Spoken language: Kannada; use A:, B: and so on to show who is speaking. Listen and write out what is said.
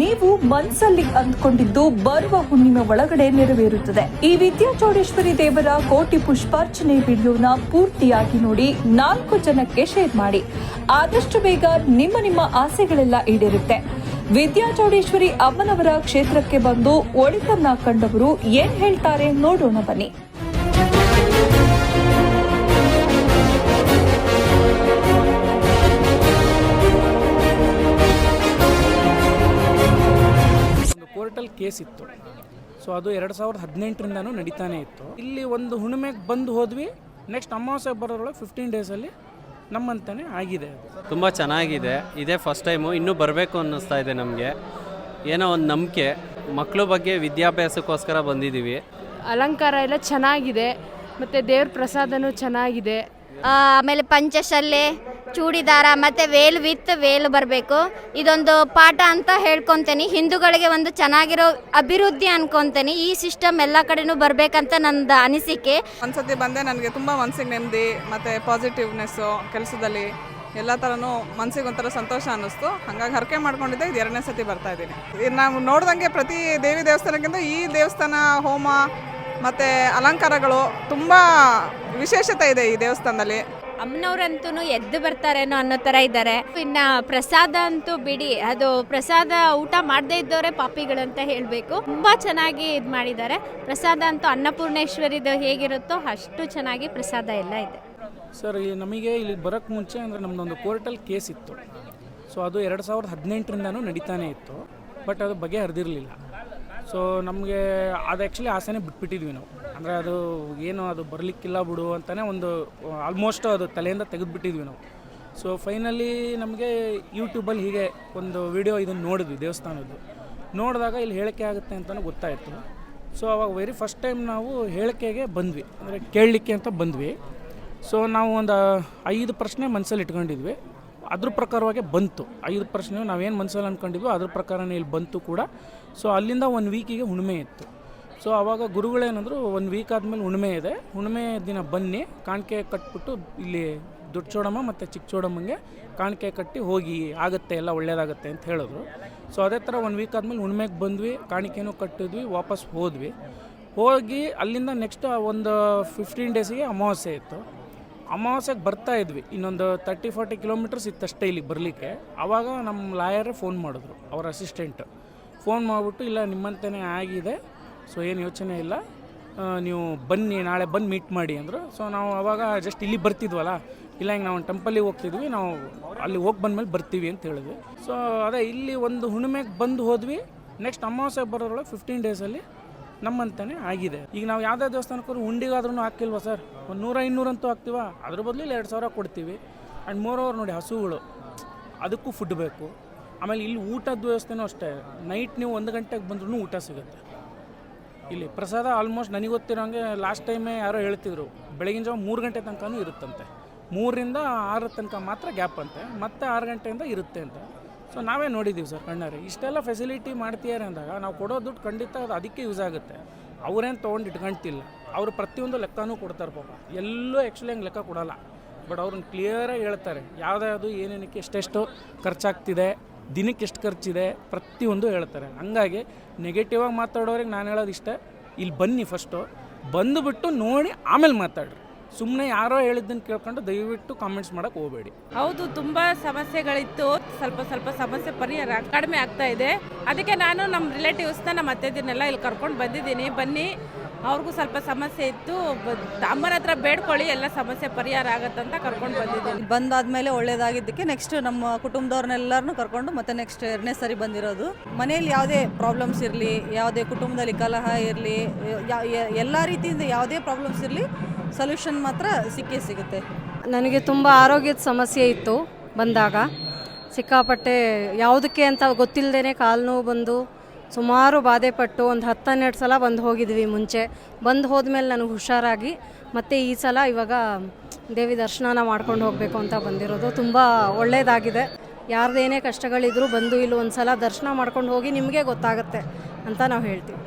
A: ನೀವು ಮನಸ್ಸಲ್ಲಿ ಅಂದ್ಕೊಂಡಿದ್ದು ಬರುವ ಹುಣ್ಣಿಮೆ ಒಳಗಡೆ ನೆರವೇರುತ್ತದೆ. ಈ ವಿದ್ಯಾಚೌಡೇಶ್ವರಿ ದೇವರ ಕೋಟಿ ಪುಷ್ಪಾರ್ಚನೆ ವಿಡಿಯೋನ ಪೂರ್ತಿಯಾಗಿ ನೋಡಿ ನಾಲ್ಕು ಜನಕ್ಕೆ ಶೇರ್ ಮಾಡಿ. ಆದಷ್ಟು ಬೇಗ ನಿಮ್ಮ ನಿಮ್ಮ ಆಸೆಗಳೆಲ್ಲ ಈಡೇರುತ್ತೆ. ವಿದ್ಯಾಚೌಡೇಶ್ವರಿ ಅಮ್ಮನವರ ಕ್ಷೇತ್ರಕ್ಕೆ ಬಂದು ಒಳಿತನ್ನ ಕಂಡವರು ಏನ್ ಹೇಳ್ತಾರೆ ನೋಡೋಣ ಬನ್ನಿ.
B: ಒಂದು ಕೋರ್ಟಲ್ ಕೇಸ್ ಇತ್ತು. ಸೊ ಅದು ಎರಡು ಸಾವಿರದ ಹದಿನೆಂಟರಿಂದನೂ ನಡೀತಾನೆ ಇತ್ತು. ಇಲ್ಲಿ ಒಂದು ಹುಣ್ಣಿಮೆಗೆ ಬಂದು ಹೋದ್ವಿ. ನೆಕ್ಸ್ಟ್ ಅಮಾವಾಸ್ಯೆ ಬರೋದ್ರೊಳಗೆ ಫಿಫ್ಟೀನ್ ಡೇಸಲ್ಲಿ ನಮ್ಮಂತಾನೆ ಆಗಿದೆ ಅದು.
C: ತುಂಬ ಚೆನ್ನಾಗಿದೆ. ಇದೇ ಫಸ್ಟ್ ಟೈಮು ಇನ್ನೂ ಬರಬೇಕು ಅನ್ನಿಸ್ತಾ ಇದೆ ನಮಗೆ. ಏನೋ ಒಂದು ನಂಬಿಕೆ. ಮಕ್ಕಳ ಬಗ್ಗೆ ವಿದ್ಯಾಭ್ಯಾಸಕ್ಕೋಸ್ಕರ ಬಂದಿದ್ದೀವಿ.
D: ಅಲಂಕಾರ ಎಲ್ಲ ಚೆನ್ನಾಗಿದೆ. ಮತ್ತು ದೇವ್ರ ಪ್ರಸಾದನೂ ಚೆನ್ನಾಗಿದೆ.
E: ಆ, ಆಮೇಲೆ ಪಂಚಶಲ್ಯ ಚೂಡಿದಾರ ಮತ್ತು ವೇಲ್ ವಿತ್ ವೇಲ್ ಬರಬೇಕು. ಇದೊಂದು ಪಾಠ ಅಂತ ಹೇಳ್ಕೊತೀನಿ. ಹಿಂದೂಗಳಿಗೆ ಒಂದು ಚೆನ್ನಾಗಿರೋ ಅಭಿವೃದ್ಧಿ ಅನ್ಕೊತೀನಿ. ಈ ಸಿಸ್ಟಮ್ ಎಲ್ಲ ಕಡೆನೂ ಬರಬೇಕಂತ ನಂದು ಅನಿಸಿಕೆ.
F: ಒಂದ್ಸತಿ ಬಂದೆ ನನಗೆ ತುಂಬ ಮನಸ್ಸಿಗೆ ನೆಮ್ಮದಿ, ಮತ್ತು ಪಾಸಿಟಿವ್ನೆಸ್ಸು ಕೆಲಸದಲ್ಲಿ ಎಲ್ಲ ಥರನೂ ಮನಸ್ಸಿಗೆ ಒಂಥರ ಸಂತೋಷ ಅನ್ನಿಸ್ತು. ಹಾಗಾಗಿ ಹರಕೆ ಮಾಡ್ಕೊಂಡಿದ್ದೆ. ಇದು ಎರಡನೇ ಸತಿ ಬರ್ತಾ ಇದ್ದೀನಿ. ಇದು ನಾವು ನೋಡ್ದಂಗೆ ಪ್ರತಿ ದೇವಿ ದೇವಸ್ಥಾನಕ್ಕಿಂತ ಈ ದೇವಸ್ಥಾನ, ಹೋಮ, ಮತ್ತು ಅಲಂಕಾರಗಳು ತುಂಬ ವಿಶೇಷತೆ ಇದೆ ಈ ದೇವಸ್ಥಾನದಲ್ಲಿ.
G: ಅಮ್ಮನವ್ರಂತೂ ಎದ್ದು ಬರ್ತಾರೇನೋ ಅನ್ನೋ ಥರ ಇದ್ದಾರೆ. ಇನ್ನು ಪ್ರಸಾದ ಅಂತೂ ಬಿಡಿ, ಅದು ಪ್ರಸಾದ ಊಟ ಮಾಡದೇ ಇದ್ದವರೇ ಪಾಪಿಗಳು ಅಂತ ಹೇಳಬೇಕು. ತುಂಬ ಚೆನ್ನಾಗಿ ಇದು ಮಾಡಿದ್ದಾರೆ. ಪ್ರಸಾದ ಅಂತೂ ಅನ್ನಪೂರ್ಣೇಶ್ವರಿದು ಹೇಗಿರುತ್ತೋ ಅಷ್ಟು ಚೆನ್ನಾಗಿ ಪ್ರಸಾದ ಎಲ್ಲ ಇದೆ.
B: ಸರ್, ಈ ನಮಗೆ ಇಲ್ಲಿ ಬರೋಕ್ಕೆ ಮುಂಚೆ ಅಂದರೆ ನಮ್ಮದೊಂದು ಕೋರ್ಟಲ್ಲಿ ಕೇಸ್ ಇತ್ತು. ಸೊ ಅದು ಎರಡು ಸಾವಿರದ ಹದಿನೆಂಟರಿಂದನೂ ನಡೀತಾನೆ ಇತ್ತು. ಬಟ್ ಅದು ಬಗೆಹರಿದಿರಲಿಲ್ಲ. ಸೊ ನಮಗೆ ಅದು ಆ್ಯಕ್ಚುಲಿ ಆಸೆನೇ ಬಿಟ್ಬಿಟ್ಟಿದ್ವಿ ನಾವು. ಅಂದರೆ ಅದು ಏನು, ಅದು ಬರಲಿಕ್ಕಿಲ್ಲ ಬಿಡು ಅಂತಲೇ ಒಂದು ಆಲ್ಮೋಸ್ಟ್ ಅದು ತಲೆಯಿಂದ ತೆಗೆದುಬಿಟ್ಟಿದ್ವಿ ನಾವು. ಸೊ ಫೈನಲಿ ನಮಗೆ ಯೂಟ್ಯೂಬಲ್ಲಿ ಹೀಗೆ ಒಂದು ವಿಡಿಯೋ ಇದನ್ನು ನೋಡಿದ್ವಿ, ದೇವಸ್ಥಾನದ್ದು. ನೋಡಿದಾಗ ಇಲ್ಲಿ ಹೇಳಿಕೆ ಆಗುತ್ತೆ ಅಂತಲೂ ಗೊತ್ತಾಯಿತು. ಸೊ ಅವಾಗ ವೆರಿ ಫಸ್ಟ್ ಟೈಮ್ ನಾವು ಹೇಳಿಕೆಗೆ ಬಂದ್ವಿ. ಅಂದರೆ ಕೇಳಲಿಕ್ಕೆ ಅಂತ ಬಂದ್ವಿ. ಸೊ ನಾವು ಒಂದು ಐದು ಪ್ರಶ್ನೆ ಮನಸ್ಸಲ್ಲಿ ಇಟ್ಕೊಂಡಿದ್ವಿ. ಅದ್ರ ಪ್ರಕಾರವಾಗಿ ಬಂತು. ಐದು ಪ್ರಶ್ನೆ ನಾವೇನು ಮನಸ್ಸಲ್ಲಿ ಅಂದ್ಕೊಂಡಿದ್ವೋ ಅದ್ರ ಪ್ರಕಾರನೇ ಇಲ್ಲಿ ಬಂತು ಕೂಡ. ಸೊ ಅಲ್ಲಿಂದ ಒಂದು ವೀಕಿಗೆ ಹುಣ್ಮೆ ಇತ್ತು. ಸೊ ಆವಾಗ ಗುರುಗಳೇನಂದ್ರು ಒಂದು ವೀಕ್ ಆದಮೇಲೆ ಹುಣ್ಮೆ ಇದೆ. ಹುಣ್ಮೆ ದಿನ ಬನ್ನಿ, ಕಾಣಿಕೆ ಕಟ್ಬಿಟ್ಟು ಇಲ್ಲಿ ದೊಡ್ಡ ಚೋಡಮ್ಮ ಮತ್ತು ಚಿಕ್ಕ ಚೋಡಮ್ಮಂಗೆ ಕಾಣಿಕೆ ಕಟ್ಟಿ ಹೋಗಿ, ಆಗುತ್ತೆ ಎಲ್ಲ ಒಳ್ಳೇದಾಗುತ್ತೆ ಅಂತ ಹೇಳಿದ್ರು. ಸೊ ಅದೇ ಥರ ಒಂದು ವೀಕ್ ಆದಮೇಲೆ ಹುಣ್ಮೆಗೆ ಬಂದ್ವಿ, ಕಾಣಿಕೆನೂ ಕಟ್ಟಿದ್ವಿ, ವಾಪಸ್ ಹೋದ್ವಿ. ಹೋಗಿ ಅಲ್ಲಿಂದ ನೆಕ್ಸ್ಟ್ ಒಂದು ಫಿಫ್ಟೀನ್ ಡೇಸಿಗೆ ಅಮಾವಾಸ್ಯೆ ಇತ್ತು. ಅಮಾವಾಸ್ಯೆಗೆ ಬರ್ತಾ ಇದ್ವಿ. ಇನ್ನೊಂದು ತರ್ಟಿ ಫಾರ್ಟಿ ಕಿಲೋಮೀಟರ್ಸ್ ಇತ್ತಷ್ಟೇ ಇಲ್ಲಿಗೆ ಬರಲಿಕ್ಕೆ. ಆವಾಗ ನಮ್ಮ ಲಾಯರೇ ಫೋನ್ ಮಾಡಿದ್ರು, ಅವರ ಅಸಿಸ್ಟೆಂಟ್ ಫೋನ್ ಮಾಡಿಬಿಟ್ಟು, ಇಲ್ಲ ನಿಮ್ಮಂತೆಯೇ ಆಗಿದೆ ಸೊ ಏನು ಯೋಚನೆ ಇಲ್ಲ ನೀವು ಬನ್ನಿ, ನಾಳೆ ಬಂದು ಮೀಟ್ ಮಾಡಿ ಅಂದರು. ಸೊ ನಾವು ಅವಾಗ ಜಸ್ಟ್ ಇಲ್ಲಿ ಬರ್ತಿದ್ವಲ್ಲ, ಇಲ್ಲ, ಹಿಂಗೆ ನಾವು ಟೆಂಪಲ್ಲಿಗೆ ಹೋಗ್ತಿದ್ವಿ, ನಾವು ಅಲ್ಲಿ ಹೋಗಿ ಬಂದಮೇಲೆ ಬರ್ತೀವಿ ಅಂತ ಹೇಳಿದ್ವಿ. ಸೊ ಅದೇ, ಇಲ್ಲಿ ಒಂದು ಹುಣ್ಣಿಮೆಗೆ ಬಂದು ಹೋದ್ವಿ. ನೆಕ್ಸ್ಟ್ ಅಮಾವಾಸ್ಯೆ ಬರೋದ್ರೊಳಗೆ ಫಿಫ್ಟೀನ್ ಡೇಸಲ್ಲಿ ನಮ್ಮಂತಾನೆ ಆಗಿದೆ. ಈಗ ನಾವು ಯಾವುದೇ ದೇವಸ್ಥಾನಕ್ಕೆ ಉಂಡಿಗಾದ್ರೂ ಹಾಕಿಲ್ವಾ ಸರ್? ಒಂದು ನೂರ ಇನ್ನೂರಂತೂ ಹಾಕ್ತೀವ? ಅದ್ರ ಬದಲು ಎರಡು ಸಾವಿರ ಕೊಡ್ತೀವಿ. ಆ್ಯಂಡ್ ಮೋರ್ ಓವರ್ ನೋಡಿ ಹಸುಗಳು, ಅದಕ್ಕೂ ಫುಡ್ ಬೇಕು. ಆಮೇಲೆ ಇಲ್ಲಿ ಊಟದ ವ್ಯವಸ್ಥೆನೂ ಅಷ್ಟೇ. ನೈಟ್ ನೀವು ಒಂದು ಗಂಟೆಗೆ ಬಂದ್ರೂ ಊಟ ಸಿಗುತ್ತೆ. ಇಲ್ಲಿ ಪ್ರಸಾದ ಆಲ್ಮೋಸ್ಟ್ ನನಗೆ ಗೊತ್ತಿರೋಂಗೆ ಲಾಸ್ಟ್ ಟೈಮೇ ಯಾರೋ ಹೇಳ್ತಿದ್ರು, ಬೆಳಗಿನ ಜಾವ ಮೂರು ಗಂಟೆ ತನಕನೂ ಇರುತ್ತಂತೆ. ಮೂರರಿಂದ ಆರು ತನಕ ಮಾತ್ರ ಗ್ಯಾಪ್ ಅಂತೆ. ಮತ್ತೆ ಆರು ಗಂಟೆಯಿಂದ ಇರುತ್ತೆ ಅಂತ. ಸೊ ನಾವೇ ನೋಡಿದ್ದೀವಿ ಸರ್ ಕಣ್ಣಾರೆ. ಇಷ್ಟೆಲ್ಲ ಫೆಸಿಲಿಟಿ ಮಾಡ್ತೀಯಾರೆ ಅಂದಾಗ ನಾವು ಕೊಡೋ ದುಡ್ಡು ಖಂಡಿತ ಅದು ಅದಕ್ಕೆ ಯೂಸ್ ಆಗುತ್ತೆ. ಅವರೇನು ತೊಗೊಂಡು ಇಟ್ಕೊಂತಿಲ್ಲ. ಅವರು ಪ್ರತಿಯೊಂದು ಲೆಕ್ಕನೂ ಕೊಡ್ತಾರೆ ಪಾಪ. ಎಲ್ಲೂ ಆ್ಯಕ್ಚುಲಿ ಹಂಗೆ ಲೆಕ್ಕ ಕೊಡೋಲ್ಲ. ಬಟ್ ಅವ್ರನ್ನ ಕ್ಲಿಯರಾಗಿ ಹೇಳ್ತಾರೆ. ಯಾವುದ್ಯಾವುದು ಏನೇನಕ್ಕೆ ಎಷ್ಟೆಷ್ಟು ಖರ್ಚಾಗ್ತಿದೆ, ದಿನಕ್ಕೆ ಎಷ್ಟು ಖರ್ಚಿದೆ ಪ್ರತಿಯೊಂದು ಹೇಳ್ತಾರೆ. ಹಂಗಾಗಿ ನೆಗೆಟಿವಾಗಿ ಮಾತಾಡೋರಿಗೆ ನಾನು ಹೇಳೋದು ಇಷ್ಟ ಇಲ್ಲಿ ಬನ್ನಿ ಫಸ್ಟು ಬಂದುಬಿಟ್ಟು ನೋಡಿ ಆಮೇಲೆ ಮಾತಾಡ್ರಿ. ಸುಮ್ಮನೆ ಯಾರೋ ಹೇಳಿದ್ದನ್ನು ಕೇಳ್ಕೊಂಡು ದಯವಿಟ್ಟು ಕಾಮೆಂಟ್ಸ್ ಮಾಡೋಕ್ಕೆ ಹೋಗಬೇಡಿ.
H: ಹೌದು ತುಂಬಾ ಸಮಸ್ಯೆಗಳಿತ್ತು. ಸ್ವಲ್ಪ ಸ್ವಲ್ಪ ಸಮಸ್ಯೆ ಪರಿಹಾರ ಕಡಿಮೆ ಆಗ್ತಾ ಇದೆ. ಅದಕ್ಕೆ ನಾನು ನಮ್ಮ ರಿಲೇಟಿವ್ಸ್ನ ನಮ್ಮ ಅತ್ತೆದಿನೆಲ್ಲ ಇಲ್ಲಿ ಕರ್ಕೊಂಡು ಬಂದಿದ್ದೀನಿ. ಬನ್ನಿ ಅವ್ರಿಗೂ ಸ್ವಲ್ಪ ಸಮಸ್ಯೆ ಇತ್ತು. ಬ- ಅಮ್ಮನ ಹತ್ರ ಬೇಡ್ಕೊಳ್ಳಿ ಎಲ್ಲ ಸಮಸ್ಯೆ ಪರಿಹಾರ ಆಗತ್ತಂತ ಕರ್ಕೊಂಡು ಬಂದಿದ್ದೀನಿ.
I: ಬಂದಾದ್ಮೇಲೆ ಒಳ್ಳೇದಾಗಿದ್ದಕ್ಕೆ ನೆಕ್ಸ್ಟ್ ನಮ್ಮ ಕುಟುಂಬದವ್ರನ್ನೆಲ್ಲರನ್ನೂ ಕರ್ಕೊಂಡು ಮತ್ತೆ ನೆಕ್ಸ್ಟ್ ಎರಡನೇ ಸರಿ ಬಂದಿರೋದು. ಮನೆಯಲ್ಲಿ ಯಾವುದೇ ಪ್ರಾಬ್ಲಮ್ಸ್ ಇರಲಿ ಯಾವುದೇ ಕುಟುಂಬದಲ್ಲಿ ಕಲಹ ಇರಲಿ ಎಲ್ಲ ರೀತಿಯಿಂದ ಯಾವುದೇ ಪ್ರಾಬ್ಲಮ್ಸ್ ಇರಲಿ ಸೊಲ್ಯೂಷನ್ ಮಾತ್ರ ಸಿಕ್ಕೇ ಸಿಗುತ್ತೆ.
D: ನನಗೆ ತುಂಬ ಆರೋಗ್ಯದ ಸಮಸ್ಯೆ ಇತ್ತು ಬಂದಾಗ. ಸಿಕ್ಕಾಪಟ್ಟೆ ಯಾವುದಕ್ಕೆ ಅಂತ ಗೊತ್ತಿಲ್ಲದೇ ಕಾಲು ನೋವು ಬಂದು ಸುಮಾರು ಬಾಧೆ ಪಟ್ಟು ಒಂದು ಹತ್ತು ಹನ್ನೆರಡು ಸಲ ಬಂದು ಹೋಗಿದ್ವಿ ಮುಂಚೆ. ಬಂದು ಹೋದ್ಮೇಲೆ ನನಗೆ ಹುಷಾರಾಗಿ ಮತ್ತೆ ಈ ಸಲ ಇವಾಗ ದೇವಿ ದರ್ಶನನ ಮಾಡ್ಕೊಂಡು ಹೋಗಬೇಕು ಅಂತ ಬಂದಿರೋದು. ತುಂಬ ಒಳ್ಳೆಯದಾಗಿದೆ ಯಾರ್ದೇನೇ ಕಷ್ಟಗಳಿದ್ರೂ ಬಂದು ಇಲ್ಲಿ ಒಂದು ಸಲ ದರ್ಶನ ಮಾಡ್ಕೊಂಡು ಹೋಗಿ ನಿಮಗೆ ಗೊತ್ತಾಗುತ್ತೆ ಅಂತ ನಾವು ಹೇಳ್ತೀವಿ.